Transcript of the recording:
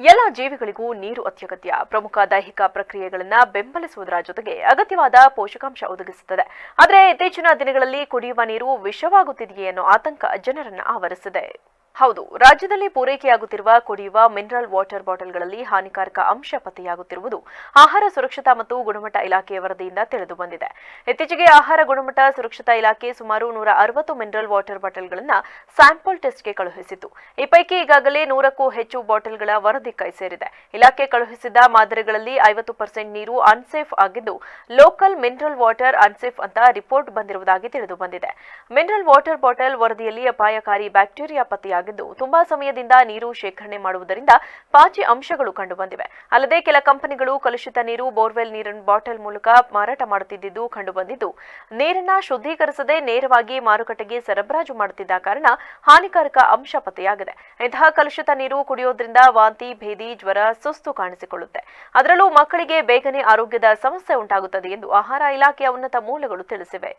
ಎಲ್ಲ ಜೀವಿಗಳಿಗೂ ನೀರು ಅತ್ಯಗತ್ಯ. ಪ್ರಮುಖ ದೈಹಿಕ ಪ್ರಕ್ರಿಯೆಗಳನ್ನ ಬೆಂಬಲಿಸುವುದರ ಜೊತೆಗೆ ಅಗತ್ಯವಾದ ಪೋಷಕಾಂಶ ಒದಗಿಸುತ್ತದೆ. ಆದರೆ ಇತ್ತೀಚಿನ ದಿನಗಳಲ್ಲಿ ಕುಡಿಯುವ ನೀರು ವಿಷವಾಗುತ್ತಿದೆಯೇ ಅನ್ನೋ ಆತಂಕ ಜನರನ್ನು ಆವರಿಸಿದೆ. ಹೌದು, ರಾಜ್ಯದಲ್ಲಿ ಪೂರೈಕೆಯಾಗುತ್ತಿರುವ ಕುಡಿಯುವ ಮಿನರಲ್ ವಾಟರ್ ಬಾಟಲ್ಗಳಲ್ಲಿ ಹಾನಿಕಾರಕ ಅಂಶ ಪತ್ತೆಯಾಗುತ್ತಿರುವುದು ಆಹಾರ ಸುರಕ್ಷತಾ ಮತ್ತು ಗುಣಮಟ್ಟ ಇಲಾಖೆಯ ವರದಿಯಿಂದ ತಿಳಿದು ಬಂದಿದೆ. ಇತ್ತೀಚೆಗೆ ಆಹಾರ ಗುಣಮಟ್ಟ ಸುರಕ್ಷತಾ ಇಲಾಖೆ ಸುಮಾರು ನೂರ ಅರವತ್ತು ಮಿನರಲ್ ವಾಟರ್ ಬಾಟಲ್ಗಳನ್ನು ಸ್ಯಾಂಪಲ್ ಟೆಸ್ಟ್ಗೆ ಕಳುಹಿಸಿತು ಈ ಪೈಕಿ ಈಗಾಗಲೇ ನೂರಕ್ಕೂ ಹೆಚ್ಚು ಬಾಟಲ್ಗಳ ವರದಿ ಕೈ ಸೇರಿದೆ. ಇಲಾಖೆ ಕಳುಹಿಸಿದ ಮಾದರಿಗಳಲ್ಲಿ ಐವತ್ತು ಪರ್ಸೆಂಟ್ ನೀರು ಅನ್ಸೇಫ್ ಆಗಿದ್ದು, ಲೋಕಲ್ ಮಿನರಲ್ ವಾಟರ್ ಅನ್ಸೇಫ್ ಅಂತ ರಿಪೋರ್ಟ್ ಬಂದಿರುವುದಾಗಿ ತಿಳಿದು ಬಂದಿದೆ. ಮಿನರಲ್ ವಾಟರ್ ಬಾಟಲ್ ವರದಿಯಲ್ಲಿ ಅಪಾಯಕಾರಿ ಬ್ಯಾಕ್ಟೀರಿಯಾ ಪತ್ತೆಯಾಗಿದ್ದು ತುಂಬಾ ಸಮಯದಿಂದ ನೀರು ಶೇಖರಣೆ ಮಾಡುವುದರಿಂದ ಪಾಚಿ ಅಂಶಗಳು ಕಂಡುಬಂದಿವೆ. ಅಲ್ಲದೆ ಕೆಲ ಕಂಪನಿಗಳು ಕಲುಷಿತ ನೀರು, ಬೋರ್ವೆಲ್ ನೀರಿನ ಬಾಟಲ್ ಮೂಲಕ ಮಾರಾಟ ಮಾಡುತ್ತಿದ್ದು ಕಂಡುಬಂದಿದ್ದು. ನೀರನ್ನ ಶುದ್ಧೀಕರಿಸದೆ ನೇರವಾಗಿ ಮಾರುಕಟ್ಟೆಗೆ ಸರಬರಾಜು ಮಾಡುತ್ತಿದ್ದ ಕಾರಣ ಹಾನಿಕಾರಕ ಅಂಶ ಪತ್ತೆಯಾಗಿದೆ. ಇಂತಹ ಕಲುಷಿತ ನೀರು ಕುಡಿಯೋದ್ರಿಂದ ವಾಂತಿ, ಭೇದಿ, ಜ್ವರ ಸುಸ್ತು ಕಾಣಿಸಿಕೊಳ್ಳುತ್ತೆ. ಅದರಲ್ಲೂ ಮಕ್ಕಳಿಗೆ ಬೇಗನೆ ಆರೋಗ್ಯದ ಸಮಸ್ಯೆ ಉಂಟಾಗುತ್ತದೆ ಎಂದು ಆಹಾರ ಇಲಾಖೆಯ ಉನ್ನತ ಮೂಲಗಳು ತಿಳಿಸಿವೆ.